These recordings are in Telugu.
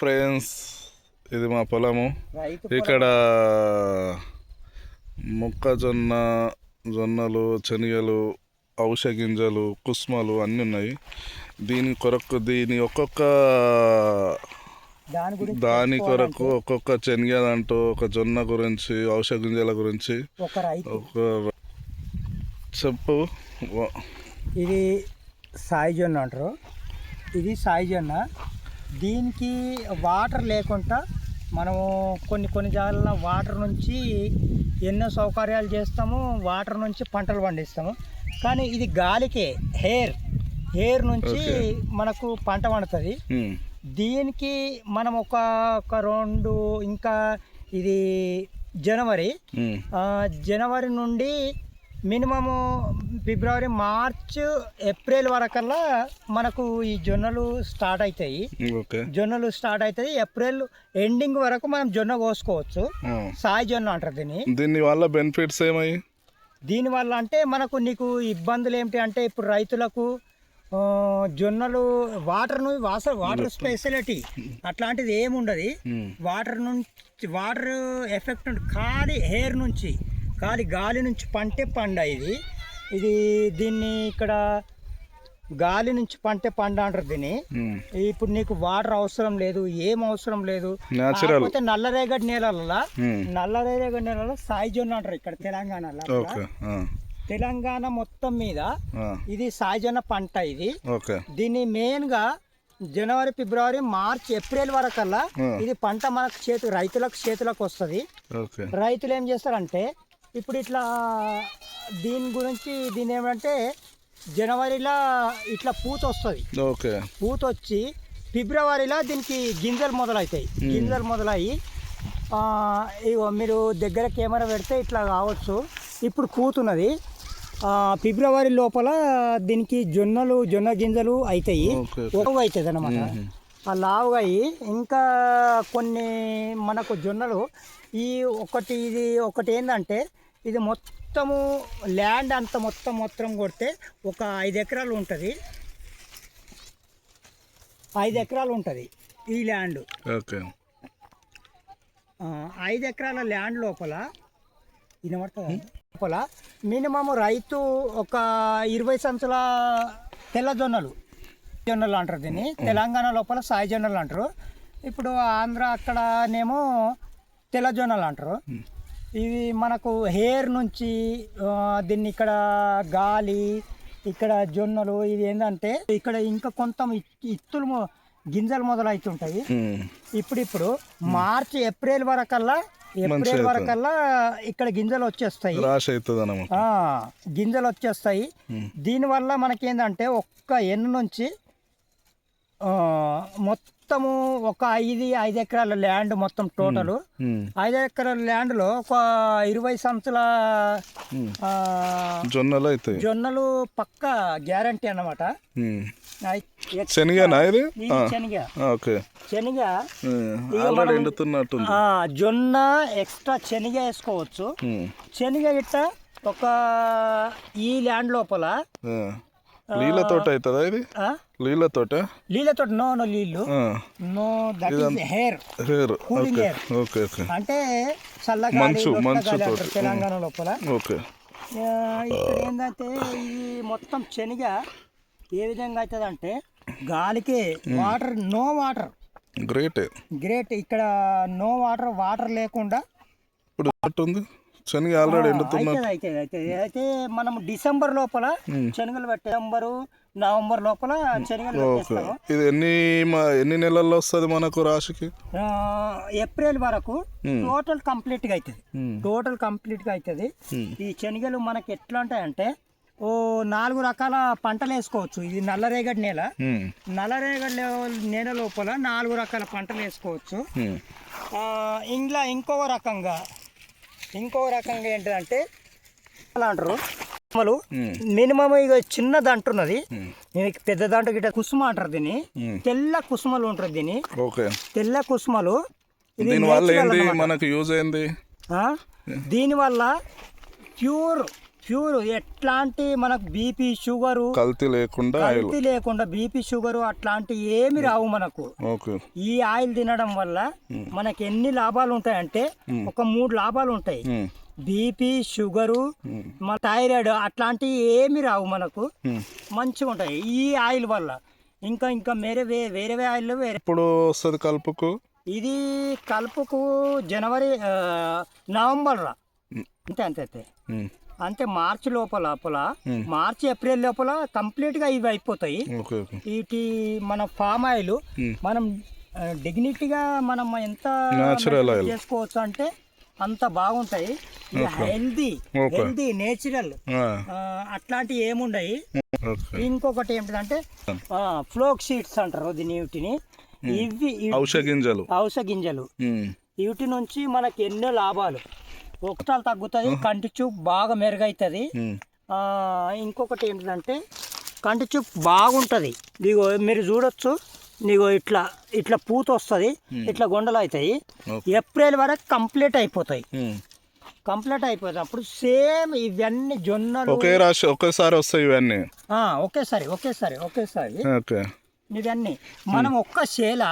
ఫ్రెండ్స్ ఇది మా పొలము. ఇక్కడ మొక్కజొన్న జొన్నలు శనగలు ఔష గింజలు కుస్మలు అన్నీ ఉన్నాయి. దీని కొరకు దీని ఒక్కొక్క దాని కొరకు ఒక్కొక్క శనగ అంటూ ఒక జొన్న గురించి ఔష గింజల గురించి ఒక చెప్పు. ఇది సాయి జొన్న అంటారు. ఇది సాయి జొన్న. దీనికి వాటర్ లేకుండా మనము కొన్ని కొన్ని జాగాల్లో వాటర్ నుంచి ఎన్నో సౌకర్యాలు చేస్తాము వాటర్ నుంచి పంటలు పండిస్తాము. కానీ ఇది గాలికే హెయిర్ హెయిర్ నుంచి. మనకు పంట పండుతుంది. దీనికి మనం ఒక ఒక రెండు ఇంకా ఇది జనవరి. జనవరి నుండి మినిమము ఫిబ్రవరి మార్చ్ ఏప్రిల్ వరకల్లా మనకు ఈ జొన్నలు స్టార్ట్ అవుతాయి జొన్నలు స్టార్ట్ అవుతాయి ఏప్రిల్ ఎండింగ్ వరకు మనం జొన్న కోసుకోవచ్చు. సాయి జొన్న అంటారు దీన్ని. దీని వల్ల బెనిఫిట్స్ ఏమయ్యి? దీనివల్ల అంటే మనకు నీకు ఇబ్బందులు ఏమిటి అంటే ఇప్పుడు రైతులకు జొన్నలు వాటర్ను వాస వాటర్ స్పెషాలిటీ అట్లాంటిది ఏముండదు. వాటర్ నుంచి వాటర్ ఎఫెక్ట్ ఖాళీ హెయిర్ నుంచి ఖాళీ గాలి నుంచి పంటే పండ ఇది. ఇది దీన్ని ఇక్కడ గాలి నుంచి పంటే పండ అంటారు దీన్ని. ఇప్పుడు నీకు వాటర్ అవసరం లేదు ఏం అవసరం లేదు. కాకపోతే నల్లరేగడి నేలల్లో నల్లరేగడి నేలలో సాయి జొన్న అంటారు ఇక్కడ తెలంగాణలో తెలంగాణ మొత్తం మీద ఇది సాయి జొన్న పంట ఇది. దీన్ని మెయిన్గా జనవరి ఫిబ్రవరి మార్చ్ ఏప్రిల్ వరకల్లా. ఇది పంట మనకు చేతు రైతులకు చేతులకు వస్తుంది. రైతులు ఏం చేస్తారంటే ఇప్పుడు ఇట్లా దీని గురించి దీని ఏమంటే జనవరిలో ఇట్లా పూత వస్తుంది ఓకే. పూత వచ్చి ఫిబ్రవరిలో దీనికి గింజలు మొదలవుతాయి గింజలు మొదలయ్యి ఇగో మీరు దగ్గర కెమెరా పెడితే ఇట్లా కావచ్చు. ఇప్పుడు కూతున్నది ఫిబ్రవరి లోపల దీనికి జొన్నలు జొన్న గింజలు అవుతాయి ఒకగా అవుతుంది అనమాట ఆ లావుగా అయ్యి ఇంకా కొన్ని మనకు జొన్నలు ఈ ఒకటి ఇది ఒకటి ఏంటంటే ఇది మొత్తము ల్యాండ్ అంత మొత్తం మొత్తం కొడితే ఒక ఐదు ఎకరాలు ఉంటుంది. ఐదు ఎకరాలు ఉంటుంది ఈ ల్యాండ్. ఓకే. ఐదు ఎకరాల ల్యాండ్ లోపల వినబడుతుంది? లోపల మినిమం రైతు ఒక ఇరవై సంచుల తెల్ల జొన్నలు. జొన్నలు అంటారు దీన్ని. తెలంగాణ లోపల సాయి జొన్నలు అంటారు. ఇప్పుడు ఆంధ్ర అక్కడనేమో తెల్ల జొన్నలు అంటారు. ఇవి మనకు హెయిర్ నుంచి దీన్ని ఇక్కడ గాలి ఇక్కడ జొన్నలు ఇది ఏంటంటే ఇక్కడ ఇంకా కొంత ఇత్- ఇత్తులు గింజలు మొదలవుతుంటాయి ఇప్పుడిప్పుడు మార్చ్ ఏప్రిల్ వరకల్లా ఏప్రిల్ వరకల్లా ఇక్కడ గింజలు వచ్చేస్తాయి. గింజలు వచ్చేస్తాయి. దీనివల్ల మనకేందంటే ఒక్క ఎన్ను నుంచి ఆ, మొత్తము ఒక ఐదు ఐదు ఎకరాల ల్యాండ్ మొత్తం టోటల్. ఐదు ఎకరాల ల్యాండ్లో ఒక ఇరవై సంచుల జొన్నలు అవుతాయి జొన్నలు పక్క గ్యారంటీ అన్నమాట. శనగనా ఇది? శనగ. ఓకే. శనగ ఆల్రెడీ ఎండుతున్నట్టుంది. ఆ, జొన్న ఎక్స్ట్రా శనగ వేసుకోవచ్చు. శనగ గిట్ట ఒక ఈ ల్యాండ్ లోపల ఆ. నీళ్ళతోట అవుతుందా ఇది? ఆ, నీళ్ళతోట నీళ్ళతో నో నో నీళ్ళు no that is hair hair cooling okay okay okay. అంటే చల్లగాలి మంచు, మంచు తోటి. తెలంగాణ లోపల. ఓకే. ఇక్కడ ఏంటంటే ఈ మొత్తం శనగ ఏ విధంగా అవుతుంది అంటే గాలికి water no water. Great great ఇక్కడ నో వాటర్ వాటర్ లేకుండా ఇప్పుడు ఉంది? శనగ ఆల్రెడీ ఎండుతున్నట్టు. అయితే అయితే అయితే అయితే మనం డిసెంబర్ లోపల శనగలు పెట్టే డిసెంబరు నవంబర్ లోపల శనగలు ఓకే. ఇది ఎన్ని ఎన్ని నెలల్లో వస్తుంది మనకు రాశికి? ఏప్రిల్ వరకు. టోటల్ కంప్లీట్గా అవుతుంది. టోటల్ కంప్లీట్గా అవుతుంది. ఈ శనగలు మనకి ఎట్లా ఉంటాయంటే ఓ నాలుగు రకాల పంటలు వేసుకోవచ్చు. ఇది నల్లరేగడి నేల. నల్లరేగడి నేల లోపల నాలుగు రకాల పంటలు వేసుకోవచ్చు. ఇంట్లో ఇంకో రకంగా ఇంకో రకంగా ఏంటంటే అలా అంటారు. కుసుమలు మినిమం ఇక చిన్నది అంటున్నది పెద్ద దాంట్లో గిట్ట కుసుమ అంటారు దీన్ని. తెల్ల కుసుమలు ఉంటుంది దీన్ని. ఓకే. తెల్ల కుసుమలు. దీనివల్ల ఏంది? అన్నమాట. మనకు యూజ్ ఆ? దీనివల్ల ప్యూర్ ప్యూర్ ఎట్లాంటి మనకు బీపీ షుగరు కల్తీ లేకుండా కల్తీ లేకుండా బీపీ షుగరు అట్లాంటి ఏమి రావు మనకు. ఈ ఆయిల్ తినడం వల్ల మనకి ఎన్ని లాభాలు ఉంటాయంటే ఒక మూడు లాభాలు ఉంటాయి. బీపీ షుగరు థైరాయిడ్ అట్లాంటివి ఏమి రావు మనకు. మంచిగా ఉంటాయి. ఈ ఆయిల్ వల్ల ఇంకా ఇంకా వేరే వేరే ఆయిల్ వేరే ఇప్పుడు వస్తుంది కలుపుకు? ఇది కలుపుకు జనవరి నవంబర్ రా అంతే అంతే అంతే. అంతే మార్చి లోపల లోపల. మార్చి ఏప్రిల్ లోపల కంప్లీట్గా ఇవి అయిపోతాయి. వీటి మన ఫామ్ ఆయిల్. మనం డిగ్నిటీగా మనం ఎంత. చేసుకోవచ్చు అంటే అంత బాగుంటాయి. హెల్దీ. Healthy natural. అట్లాంటివి ఏముండయి. ఇంకొకటి ఏంటంటే ఫ్లోక్ సీడ్స్ అంటారు దీని వీటిని. ఇవి ఔషధ గింజలు. ఔషధ గింజలు. వీటి నుంచి మనకి ఎన్నో లాభాలు. ఒకటాలు తగ్గుతుంది కంటి చూపు బాగా మెరుగవుతుంది ఇంకొకటి ఏంటంటే కంటి చూపు బాగుంటుంది. ఇదిగో మీరు చూడొచ్చు నీగో ఇట్లా ఇట్లా పూత వస్తుంది ఇట్లా గొండలు అవుతాయి. ఏప్రిల్ వరకు కంప్లీట్ అయిపోతాయి. కంప్లీట్ అయిపోతాయి అప్పుడు సేమ్ ఇవన్నీ జొన్నలు ఒకే రాశి ఒకేసారి వస్తాయి ఇవన్నీ? ఒకేసారి ఒకేసారి ఒకేసారి. ఓకే. ఇవన్నీ. మనం ఒక్క చేల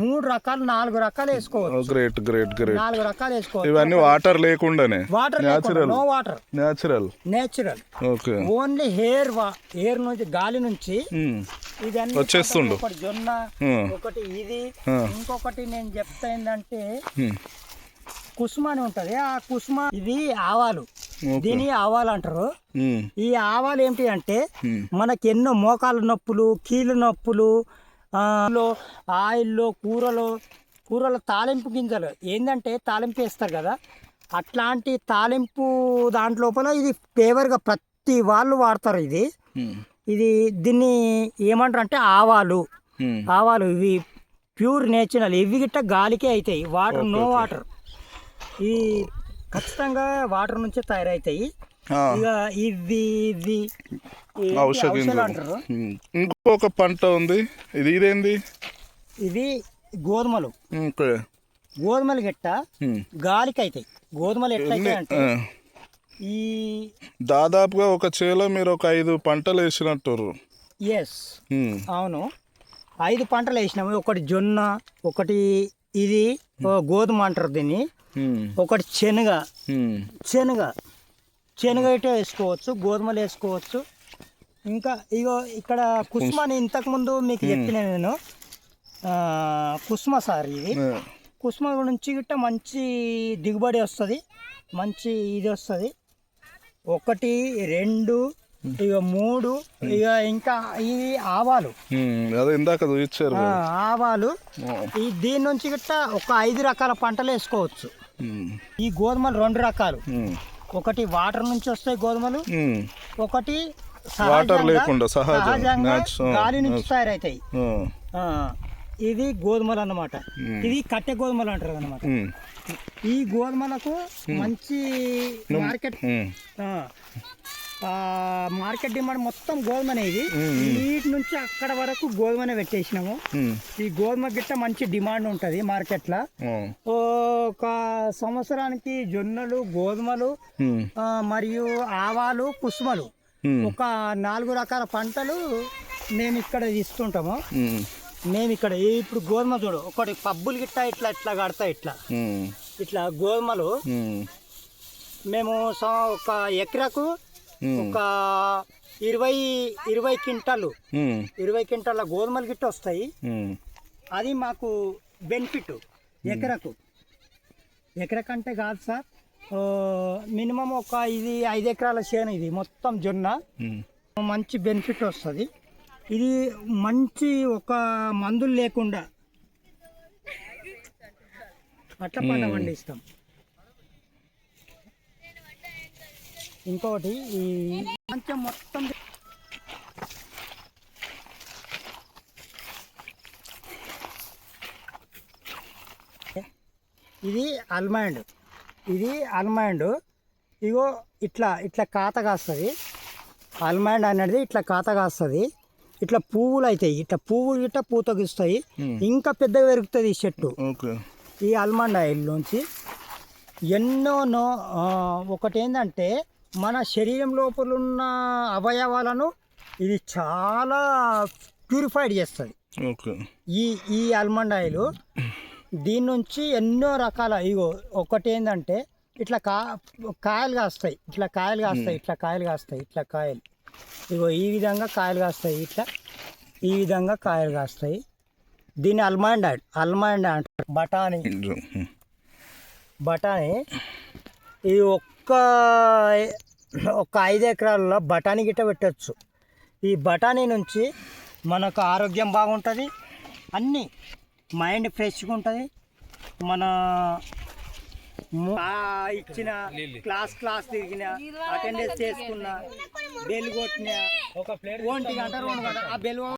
మూడు రకాలు నాలుగు రకాలు వేసుకోవచ్చు. గ్రేట్ గ్రేట్ గ్రేట్ నాలుగు రకాలు వేసుకోవచ్చు. ఇవన్నీ వాటర్ లేకుండానే. Water natural no water natural natural okay only hair వా హెయిర్ నుంచి గాలి నుంచి ఉమ్, ఇదన్నీ వచ్చేస్తుండు. ఒకటి జొన్న ఒకటి ఇది. ఇంకొకటి నేను చెప్తా ఏంటంటే కుసుమ అని ఉంటది. ఆ కుసుమ ఇది ఆవాలు. దీని ఆవాలు అంటారు. ఈ ఆవాలు ఏంటి అంటే మనకి ఎన్నో మోకాలు నొప్పులు కీళ్ళ నొప్పులు ఆయిల్లో కూరలో కూరలో తాలింపు గింజలు. ఏంటంటే తాలింపు వేస్తారు కదా అట్లాంటి తాలింపు దాంట్లోపల ఇది ఫేవర్గా ప్రతి వాళ్ళు వాడతారు ఇది. ఇది దీన్ని ఏమంటారు అంటే ఆవాలు. ఆవాలు ఇవి ప్యూర్ నేచురల్. ఇవి గిట్ట గాలికే అవుతాయి వాటర్ నో వాటర్. ఇవి ఖచ్చితంగా వాటర్ నుంచే తయారవుతాయి ఇక ఇవి ఇవి ఔషధ అంటారు. ఇంకొక పంట ఉంది. ఇది ఇదేంది? ఇవి గోధుమలు. గోధుమలు గిట్ట. గాలికి అవుతాయి గోధుమలు ఎట్లయితాయి అంటే ఆ, ఈ దాదాపుగా ఒక చేలో మీరు ఒక ఐదు పంటలు వేసినట్టు ఎస్ అవును. ఐదు పంటలు వేసినాము. ఒకటి జొన్న ఒకటి ఇది గోధుమ అంటారు దీన్ని. ఒకటి శనగ. శనగ. శనగ ఇటే వేసుకోవచ్చు గోధుమలు వేసుకోవచ్చు. ఇంకా ఇగో ఇక్కడ కుస్మాని ఇంతకుముందు మీకు చెప్పిన నేను. కుస్మ సార్ ఇది. కుస్మ నుంచి గిట్ట మంచి దిగుబడి వస్తుంది. మంచి ఇది వస్తుంది. ఒకటి రెండు ఇక మూడు ఇక ఇంకా ఇది ఆవాలు. ఇందాక. ఆవాలు. ఈ దీని నుంచి గిట్ట ఒక ఐదు రకాల పంటలు వేసుకోవచ్చు. ఈ గోధుమలు రెండు రకాలు. ఒకటి వాటర్ నుంచి వస్తాయి గోధుమలు ఒకటి వాటర్ లేకుండా సహజం, సహజంగా గాలి నుంచి తయారవుతాయి ఇది గోధుమలు అన్నమాట. ఇది కట్టె గోధుమలు అంటారు అన్నమాట. ఉమ్, ఈ గోధుమలకు మంచి మార్కెట్ మార్కెట్ డిమాండ్ మొత్తం గోధుమనే ఇది. వీటి నుంచి అక్కడ వరకు గోధుమనే పెట్టేసినాము. ఈ గోధుమ గిట్ట మంచి డిమాండ్ ఉంటుంది మార్కెట్లో. ఒక సంవత్సరానికి జొన్నలు గోధుమలు మరియు ఆవాలు కుసుమలు. ఒక నాలుగు రకాల పంటలు మేము ఇక్కడ ఇస్తుంటాము. మేము. ఇక్కడ ఇప్పుడు గోధుమ చూడు ఒకటి పబ్బులు గిట్ట ఇట్లా ఇట్లా కడతాయి ఇట్లా. ఇట్లా గోధుమలు. మేము. ఒక ఎకరాకు ఒక ఇరవై ఇరవై క్వింటాలు. ఇరవై క్వింటాల గోధుమలు గిట్ట వస్తాయి. అది మాకు బెనిఫిట్ ఎకరకు. ఎకరకంటే కాదు సార్ మినిమం ఒక ఇది ఐదు ఎకరాల చేను ఇది మొత్తం జొన్న. మంచి బెనిఫిట్ వస్తుంది. ఇది మంచి ఒక మందులు లేకుండా అట్లా పంట పండిస్తాం. ఇంకొకటి ఈ కొంచెం మొత్తం ఇది అల్మాండ్. ఇది అల్మాండ్. ఇగో ఇట్లా ఇట్లా కాత కాస్తుంది. అల్మాండ్ అనేది ఇట్లా కాత కాస్తుంది. ఇట్లా పువ్వులు అవుతాయి ఇట్లా పువ్వులు ఇట్లా పూతగిస్తాయి ఇంకా పెద్దగా పెరుగుతుంది ఈ చెట్టు. ఈ ఆల్మండ్ ఆయిల్ నుంచి ఎన్నో నో ఆ, ఒకటి ఏంటంటే మన శరీరం లోపల ఉన్న అవయవాలను ఇది చాలా ప్యూరిఫైడ్ చేస్తుంది. ఓకే. ఈ ఈ ఆల్మండ్ ఆయిల్ దీని నుంచి ఎన్నో రకాల ఇగో ఒకటి ఏంటంటే ఇట్లా కా కాయలు కాస్తాయి. ఇట్లా కాయలు కాస్తాయి ఇట్లా కాయలు కాస్తాయి ఇట్లా కాయలు. ఇగో ఈ విధంగా కాయలు కాస్తాయి ఇట్లా ఈ విధంగా కాయలు కాస్తాయి. దీన్ని అల్మండ్ ఆయిల్ అల్మండ్ అంటారు బఠానీ. బఠానీ ఇది ఒక్క ఒక్క ఐదు ఎకరాల్లో బఠానీ గిట్ట పెట్టచ్చు. ఈ బఠానీ నుంచి మనకు ఆరోగ్యం బాగుంటుంది అన్నీ మైండ్ ఫ్రెష్గా ఉంటుంది. మన ఇచ్చిన క్లాస్ క్లాస్ తిరిగిన అటెండెన్స్ చేసుకున్న బెల్ కొట్టిన ఒంటి గంట రెండు గంట ఆ బెల్